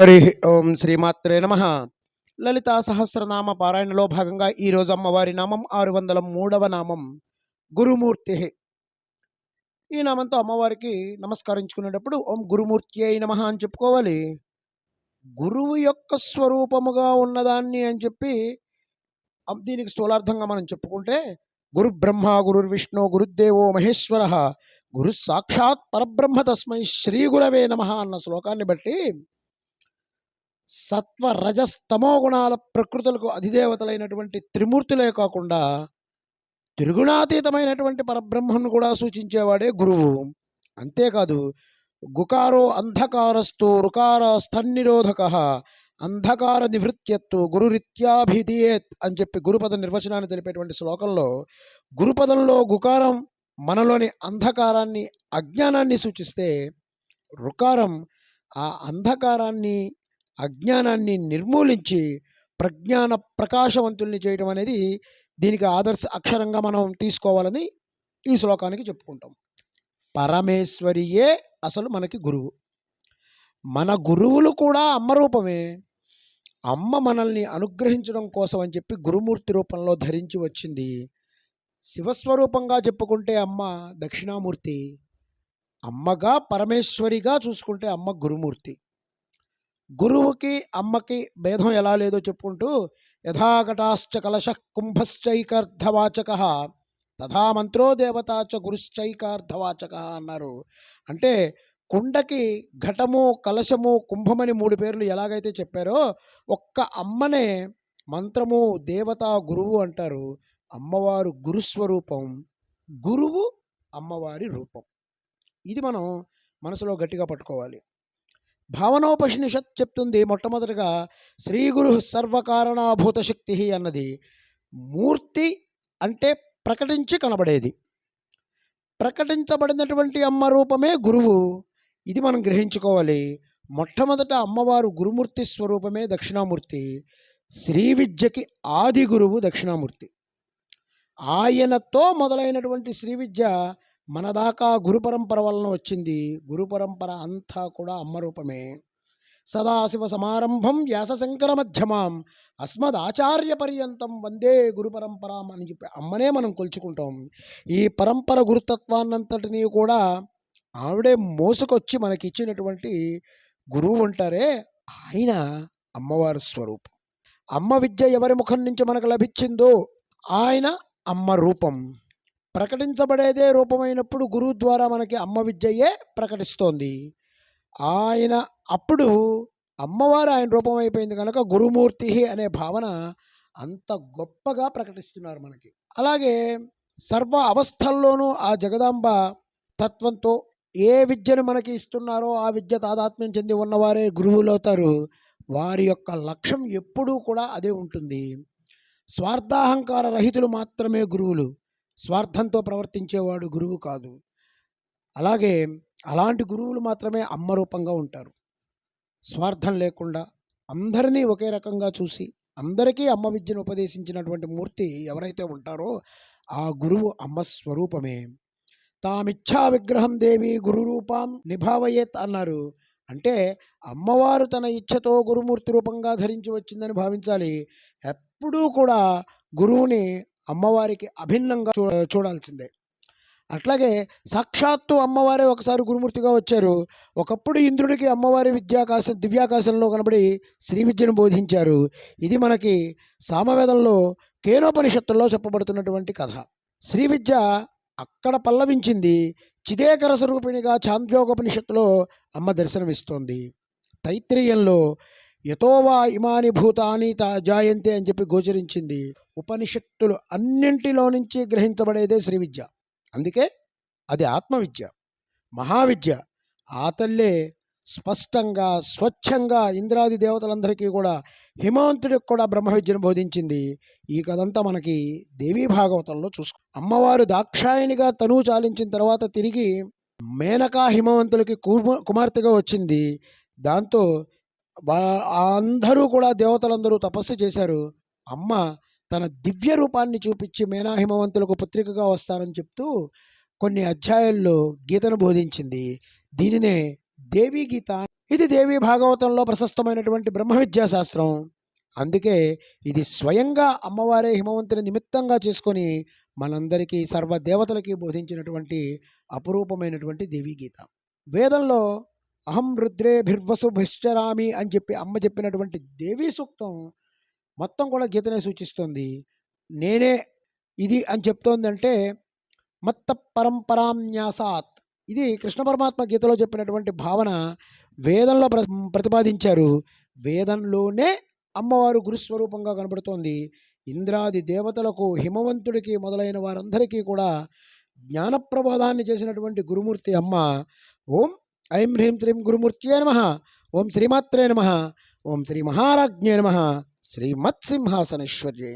హరి ఓం శ్రీమాత్రే నమ. లలితా సహస్రనామ పారాయణలో భాగంగా ఈరోజు అమ్మవారి నామం ఆరు వందల మూడవ నామం గురుమూర్తి. ఈ నామంతో అమ్మవారికి నమస్కరించుకునేటప్పుడు ఓం గురుమూర్తి అయి నమ అని చెప్పుకోవాలి. గురువు యొక్క స్వరూపముగా ఉన్నదాన్ని అని చెప్పి అం- దీనికి స్థూలార్థంగా మనం చెప్పుకుంటే గురు బ్రహ్మ గురు విష్ణు గురుదేవో మహేశ్వర గురు సాక్షాత్ పరబ్రహ్మ తస్మై శ్రీ గురవే నమ అన్న శ్లోకాన్ని బట్టి సత్వ రజస్తమో గుణాల ప్రకృతులకు అధిదేవతలైనటువంటి త్రిమూర్తులే కాకుండా త్రిగుణాతీతమైనటువంటి పరబ్రహ్మను కూడా సూచించేవాడే గురువు. అంతేకాదు గుకారో అంధకారస్తు రుకార స్థన్నిరోధక అంధకార నివృత్యత్తు గురురిత్యాభిధీయేత్ అని చెప్పి గురుపద నిర్వచనాన్ని తెలిపేటువంటి శ్లోకంలో గురుపదంలో గుకారం మనలోని అంధకారాన్ని అజ్ఞానాన్ని సూచిస్తే రుకారం ఆ అంధకారాన్ని అజ్ఞానాన్ని నిర్మూలించి ప్రజ్ఞాన ప్రకాశవంతుల్ని చేయడం అనేది దీనికి ఆదర్శ అక్షరంగా మనం తీసుకోవాలని ఈ శ్లోకానికి చెప్పుకుంటాం. పరమేశ్వరియే అసలు మనకి గురువు. మన గురువులు కూడా అమ్మ రూపమే. అమ్మ మనల్ని అనుగ్రహించడం కోసం అని చెప్పి గురుమూర్తి రూపంలో ధరించి వచ్చింది. శివస్వరూపంగా చెప్పుకుంటే అమ్మ దక్షిణామూర్తి. అమ్మగా పరమేశ్వరిగా చూసుకుంటే అమ్మ గురుమూర్తి. గురువుకి అమ్మకి భేదం ఎలా లేదో చెప్పుకుంటూ యథాఘటాశ్చ కలశ కుంభశ్చైకార్ధవాచక తథా మంత్రో దేవతా చ గురుశ్చైకార్ధవాచక అన్నారు. అంటే కుండకి ఘటము కలశము కుంభమని మూడు పేర్లు ఎలాగైతే చెప్పారో ఒక్క అమ్మనే మంత్రము దేవత గురువు అంటారు. అమ్మవారు గురుస్వరూపం గురువు అమ్మవారి రూపం. ఇది మనం మనసులో గట్టిగా పట్టుకోవాలి. భావనోపనిషత్ చెప్తుంది మొట్టమొదటిగా శ్రీ గురు సర్వకారణాభూత శక్తి అన్నది మూర్తి అంటే ప్రకటించి కనబడేది. ప్రకటించబడినటువంటి అమ్మ రూపమే గురువు. ఇది మనం గ్రహించుకోవాలి. మొట్టమొదట అమ్మవారు గురుమూర్తి స్వరూపమే దక్షిణామూర్తి. శ్రీ విద్యకి ఆది గురువు దక్షిణామూర్తి. ఆయనతో మొదలైనటువంటి శ్రీ విద్య మన దాకా గురు పరంపర వలన వచ్చింది. గురు పరంపర అంతా కూడా అమ్మ రూపమే. సదాశివ సమారంభం వ్యాసశంకర మధ్యమాం. అస్మద్ ఆచార్య పర్యంతం వందే గురు పరంపరాం అని చెప్పి అమ్మనే మనం కొలుచుకుంటాం. ఈ పరంపర గురుతత్వాన్నంతటినీ కూడా ఆవిడే మోసుకొచ్చి మనకి ఇచ్చినటువంటి గురువు ఉంటారే ఆయన అమ్మవారి స్వరూపం. అమ్మ విద్య ఎవరి ముఖం నుంచి మనకు లభించిందో ఆయన అమ్మ రూపం. ప్రకటించబడేదే రూపమైనప్పుడు గురువు ద్వారా మనకి అమ్మ విద్యయే ప్రకటిస్తోంది. ఆయన అప్పుడు అమ్మవారు ఆయన రూపం అయిపోయింది కనుక గురుమూర్తి అనే భావన అంత గొప్పగా ప్రకటిస్తున్నారు మనకి. అలాగే సర్వ అవస్థల్లోనూ ఆ జగదాంబ తత్వంతో ఏ విద్యను మనకి ఇస్తున్నారో ఆ విద్య తాదాత్మ్యం చెంది ఉన్నవారే గురువులవుతారు. వారి యొక్క లక్ష్యం ఎప్పుడూ కూడా అదే ఉంటుంది. స్వార్థాహంకార రహితులు మాత్రమే గురువులు. స్వార్థంతో ప్రవర్తించేవాడు గురువు కాదు. అలాగే అలాంటి గురువులు మాత్రమే అమ్మ రూపంగా ఉంటారు. స్వార్థం లేకుండా అందరినీ ఒకే రకంగా చూసి అందరికీ అమ్మ విద్యను ఉపదేశించినటువంటి మూర్తి ఎవరైతే ఉంటారో ఆ గురువు అమ్మ స్వరూపమే. తామిచ్చా విగ్రహం దేవి గురు రూపం నిభావయేత్ అన్నారు. అంటే అమ్మవారు తన ఇచ్ఛతో గురుమూర్తి రూపంగా ధరించి వచ్చిందని భావించాలి. ఎప్పుడూ కూడా గురువుని అమ్మవారికి అభిన్నంగా చూ చూడాల్సిందే. అట్లాగే సాక్షాత్తు అమ్మవారే ఒకసారి గురుమూర్తిగా వచ్చారు. ఒకప్పుడు ఇంద్రుడికి అమ్మవారి విద్యాకాశం దివ్యాకాశంలో కనబడి శ్రీ విద్యను బోధించారు. ఇది మనకి సామవేదంలో కేనోపనిషత్తుల్లో చెప్పబడుతున్నటువంటి కథ. శ్రీ విద్య అక్కడ పల్లవించింది చిదేకర స్వరూపిణిగా చాంద్యోగోపనిషత్తులో అమ్మ దర్శనమిస్తోంది. తైత్రీయంలో యతోవా ఇమాని భూతాని తా జాయంతే అని చెప్పి గోచరించింది. ఉపనిషత్తులు అన్నింటిలో నుంచి గ్రహించబడేదే శ్రీ విద్య. అందుకే అది ఆత్మవిద్య మహావిద్య. ఆ తల్లే స్పష్టంగా స్వచ్ఛంగా ఇంద్రాది దేవతలందరికీ కూడా హిమవంతుడికి కూడా బ్రహ్మ విద్యను బోధించింది. ఈ కథంతా మనకి దేవీ భాగవతంలో చూసుకో అమ్మవారు దాక్షాయణిగా తను చాలించిన తర్వాత తిరిగి మేనకా హిమవంతులకి కుమార్తెగా వచ్చింది. దాంతో అందరూ కూడా దేవతలందరూ తపస్సు చేశారు. అమ్మ తన దివ్య రూపాన్ని చూపించి మేనా హిమవంతులకు పుత్రికగా వస్తానని చెప్తూ కొన్ని అధ్యాయాల్లో గీతను బోధించింది. దీనినే దేవీ గీత. ఇది దేవి భాగవతంలో ప్రశస్తమైనటువంటి బ్రహ్మ విద్యాశాస్త్రం అందుకే ఇది స్వయంగా అమ్మవారే హిమవంతుని నిమిత్తంగా చేసుకొని మనందరికీ సర్వ దేవతలకి బోధించినటువంటి అపురూపమైనటువంటి దేవీ గీత. వేదంలో అహం రుద్రేభిర్వసుభిశ్చరామి అని చెప్పి అమ్మ చెప్పినటువంటి దేవీ సూక్తం మొత్తం కూడా గీతనే సూచిస్తుంది. నేనే ఇది అని చెప్తోందంటే మత్త పరంపరాన్యాసాత్ ఇది కృష్ణ పరమాత్మ గీతలో చెప్పినటువంటి భావన వేదంలో ప్ర ప్రతిపాదించారు. వేదంలోనే అమ్మవారు గురుస్వరూపంగా కనబడుతోంది. ఇంద్రాది దేవతలకు హిమవంతుడికి మొదలైన వారందరికీ కూడా జ్ఞానప్రబోధాన్ని చేసినటువంటి గురుమూర్తి అమ్మ ఓం ఐం హ్రీం శ్రీం గురుమూర్త్యే నమ. ఓం శ్రీమాత్రే నమ. ఓం శ్రీ మహారాజ్ఞే నమ. శ్రీమత్సింహాసనేశ్వర్యే